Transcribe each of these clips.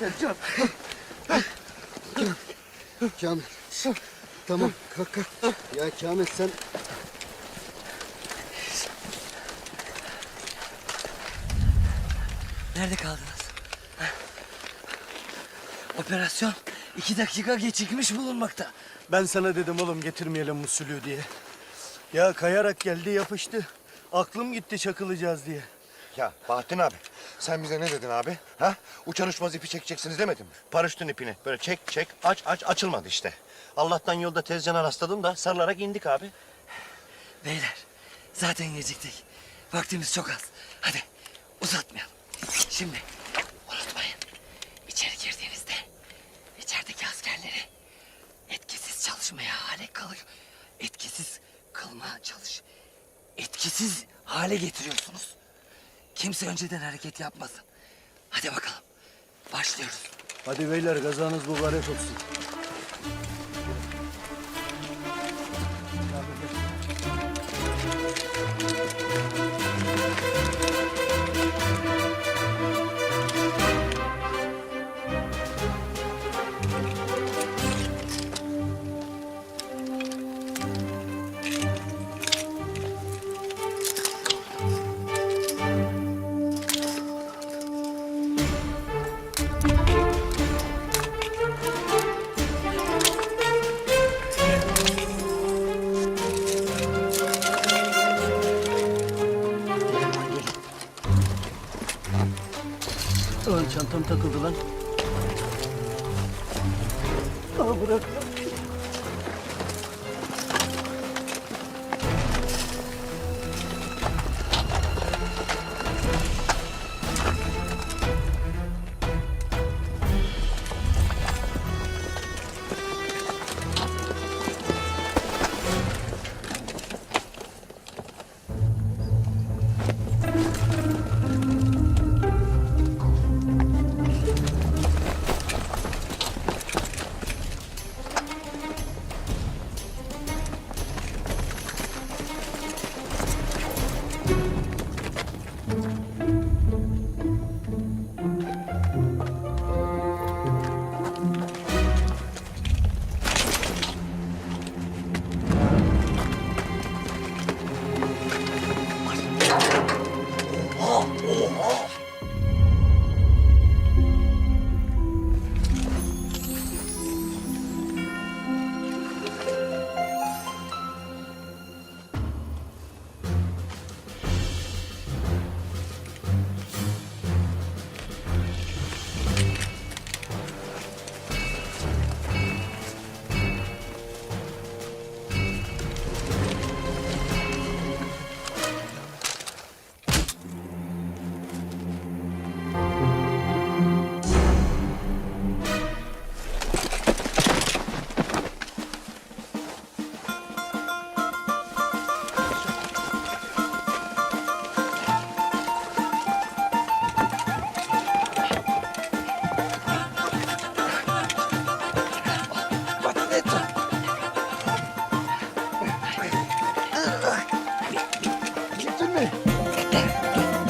Ya Can. Kamil. Tamam kalk kalk. Ya Kamil sen Nerede kaldınız? Operasyon iki dakika gecikmiş bulunmakta. Ben sana dedim oğlum getirmeyelim musulü diye. Ya kayarak geldi yapıştı. Aklım gitti çakılacağız diye. Ya Bahattin abi sen bize ne dedin abi? Ha? Uçan uçmaz ipi çekeceksiniz demedin mi? Paraşütün ipini böyle çek çek aç aç açılmadı işte. Allah'tan yolda tezcanı rastladım da sarılarak indik abi. Beyler zaten geciktik. Vaktimiz çok az. Hadi uzatmayalım. Şimdi unutmayın. içeri girdiğinizde içerideki askerleri etkisiz çalışmaya hale kalıyor. Etkisiz kılmaya çalış. Etkisiz hale getiriyorsunuz. Kimse önceden hareket yapmasın. Hadi bakalım. Başlıyoruz. Hadi beyler gazanız mübarek olsun. Ulan çantam takıldı lan. Al bırak.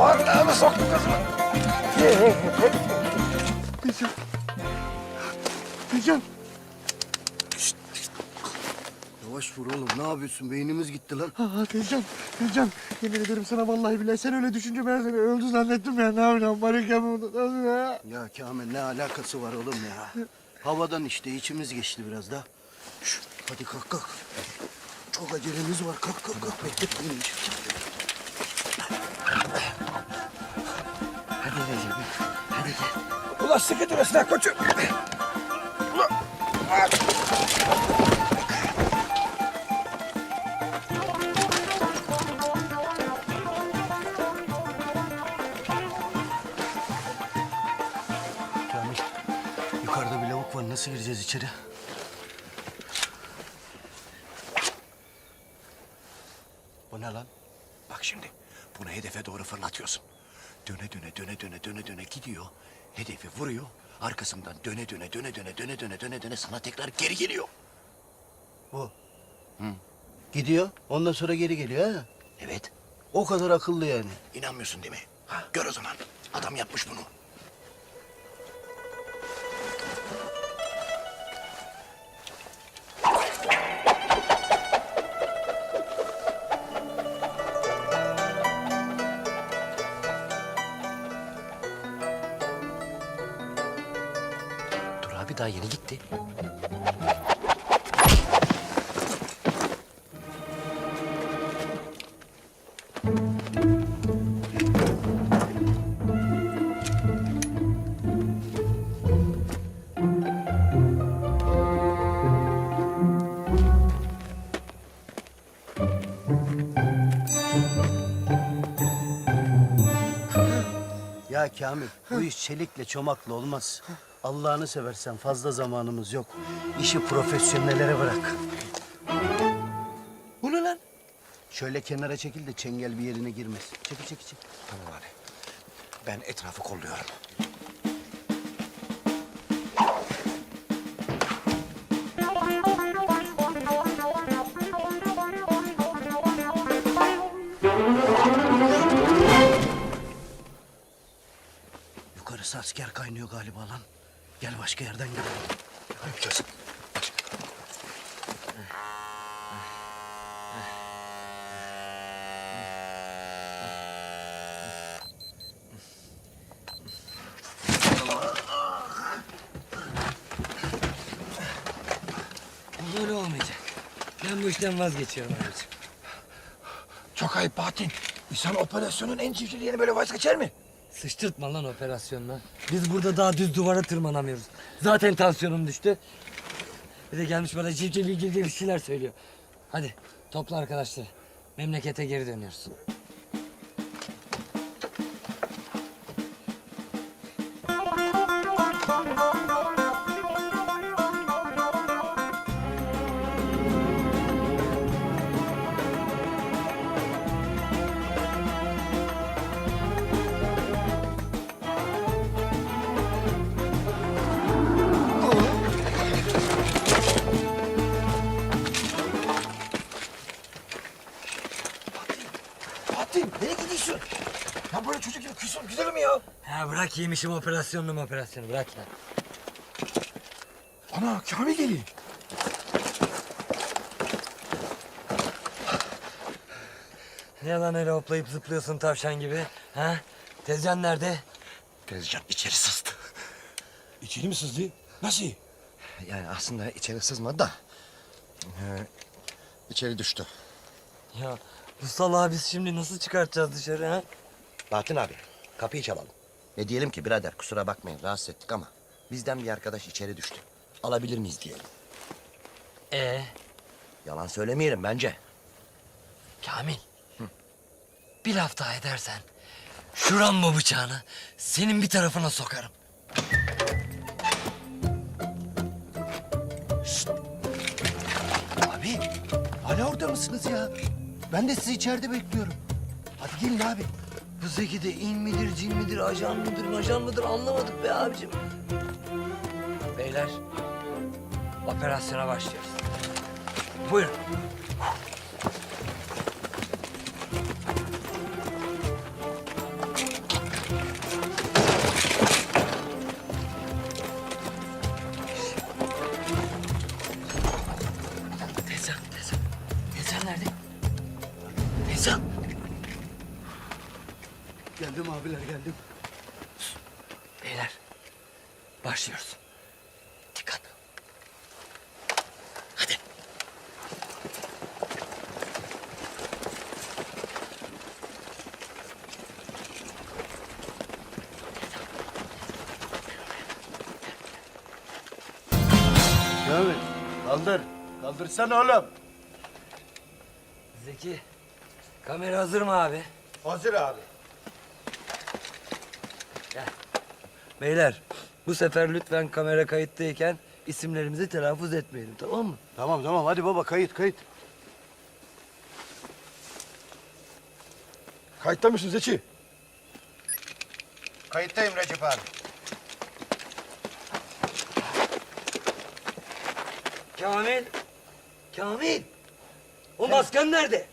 Parmağını soktu kızıma. Tezcan. Yavaş vur oğlum ne yapıyorsun beynimiz gitti lan. Aa Tezcan, Tezcan. Yemin ederim sana vallahi billahi sen öyle düşünce ben seni öldü zannettim ya. Ne yapacağım? Barikem nasıl ya? Ya Kamil ne alakası var oğlum ya. Havadan işte içimiz geçti biraz da. Şş, hadi kalk kalk. Çok acelemiz var kalk kalk kalk bekletmeyin. Hadi Recep'im. Hadi gel. Ulan sıkı durasın ha koçum. Ulan. Kamil yukarıda bir lavuk var nasıl gireceğiz içeri? Bu ne lan? Bak şimdi bunu hedefe doğru fırlatıyorsun. Döne döne döne döne döne döne gidiyor. Hedefi vuruyor. Arkasından döne döne döne döne döne döne döne döne sana tekrar geri geliyor. Bu. Gidiyor ondan sonra geri geliyor ha. Evet. O kadar akıllı yani. İnanmıyorsun değil mi? Gör o zaman. Adam yapmış bunu. Abi daha yeni gitti. Ya Kamil bu iş çelikle çomakla olmaz. Allah'ını seversen fazla zamanımız yok. İşi profesyonellere bırak. Bu ne lan? Şöyle kenara çekil de çengel bir yerine girmez. Çekil çekil çekil. Tamam abi. Ben etrafı kolluyorum. Yukarısı asker kaynıyor galiba lan. Gel başka yerden gidelim. Ne yapacağız? Böyle olmayacak. Ben bu işten vazgeçiyorum abicim. Çok ayıp Bahattin. İnsan operasyonun en yeri böyle vazgeçer mi? Sıçtırtma lan operasyonla. Biz burada daha düz duvara tırmanamıyoruz. Zaten tansiyonum düştü. Bir de gelmiş bana civciv civciv bir şeyler söylüyor. Hadi topla arkadaşlar. Memlekete geri dönüyoruz. Bırak yemişim operasyonlu operasyonu bırak ya. Ana Kamil geliyor. Ne lan öyle hoplayıp zıplıyorsun tavşan gibi? Ha? Tezcan nerede? Tezcan içeri sızdı. İçeri mi sızdı? Nasıl? Yani aslında içeri sızmadı da. Ee, içeri düştü. Ya bu salağı biz şimdi nasıl çıkartacağız dışarı ha? Bahattin abi kapıyı çalalım. Ne diyelim ki birader kusura bakmayın rahatsız ettik ama bizden bir arkadaş içeri düştü. Alabilir miyiz diyelim. Ee, Yalan söylemeyelim bence. Kamil. Bir laf daha edersen şu Rambo bıçağını senin bir tarafına sokarım. Abi hala orada mısınız ya? Ben de sizi içeride bekliyorum. Hadi gelin abi. Bu Zeki de in midir, cin midir, ajan mıdır, majan mıdır anlamadık be abicim. Beyler, operasyona başlıyoruz. Buyurun. Kamil kaldır. Kaldırsana oğlum. Zeki, kamera hazır mı abi? Hazır abi. Beyler, bu sefer lütfen kamera kayıttayken isimlerimizi telaffuz etmeyelim, tamam mı? Tamam tamam hadi baba kayıt kayıt. Kayıtta mısın Zeki? Kayıttayım Recep abi. Kamil, Kamil. O masken nerede?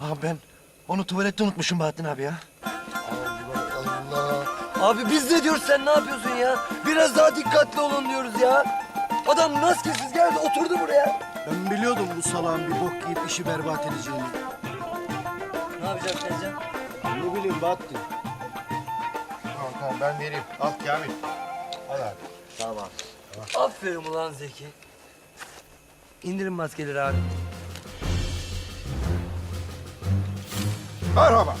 Abi ben onu tuvalette unutmuşum Bahattin abi ya. Allah. Abi biz ne diyoruz sen ne yapıyorsun ya? Biraz daha dikkatli olun diyoruz ya. Adam maskesiz geldi oturdu buraya. Ben biliyordum bu salağın bir bok yiyip işi berbat edeceğini. Ne yapacağız Tezcan? Ne bileyim Bahattin. Tamam tamam ben vereyim. Al Kamil. Al abi. Tamam. Aferin ulan Zeki. İndirin maskeleri abi. Merhaba.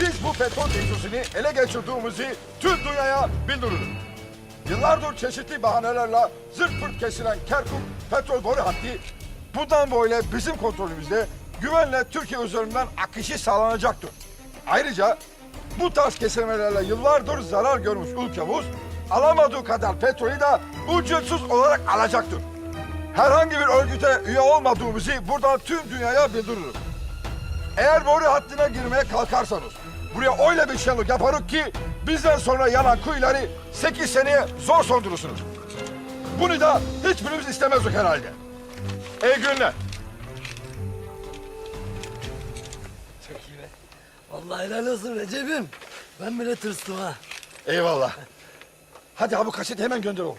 Biz bu petrol teknosunu ele geçirdiğimizi tüm dünyaya bildiriyoruz. Yıllardır çeşitli bahanelerle zırt pırt kesilen Kerkuk petrol boru hattı bundan böyle bizim kontrolümüzde güvenle Türkiye üzerinden akışı sağlanacaktır. Ayrıca bu tarz kesilmelerle yıllardır zarar görmüş ülkemiz alamadığı kadar petrolü de ücretsiz olarak alacaktır. Herhangi bir örgüte üye olmadığımızı buradan tüm dünyaya bildiriyoruz. Eğer boru hattına girmeye kalkarsanız buraya öyle bir şenlik yaparız ki bizden sonra yanan kuyuları 8 seneye zor sondurursunuz. Bunu da hiçbirimiz istemezdik herhalde. İyi günler. Çok iyi be. Vallahi helal olsun Recep'im. Ben bile tırstım ha. Eyvallah. Abi kaseti hemen gönder oğlum.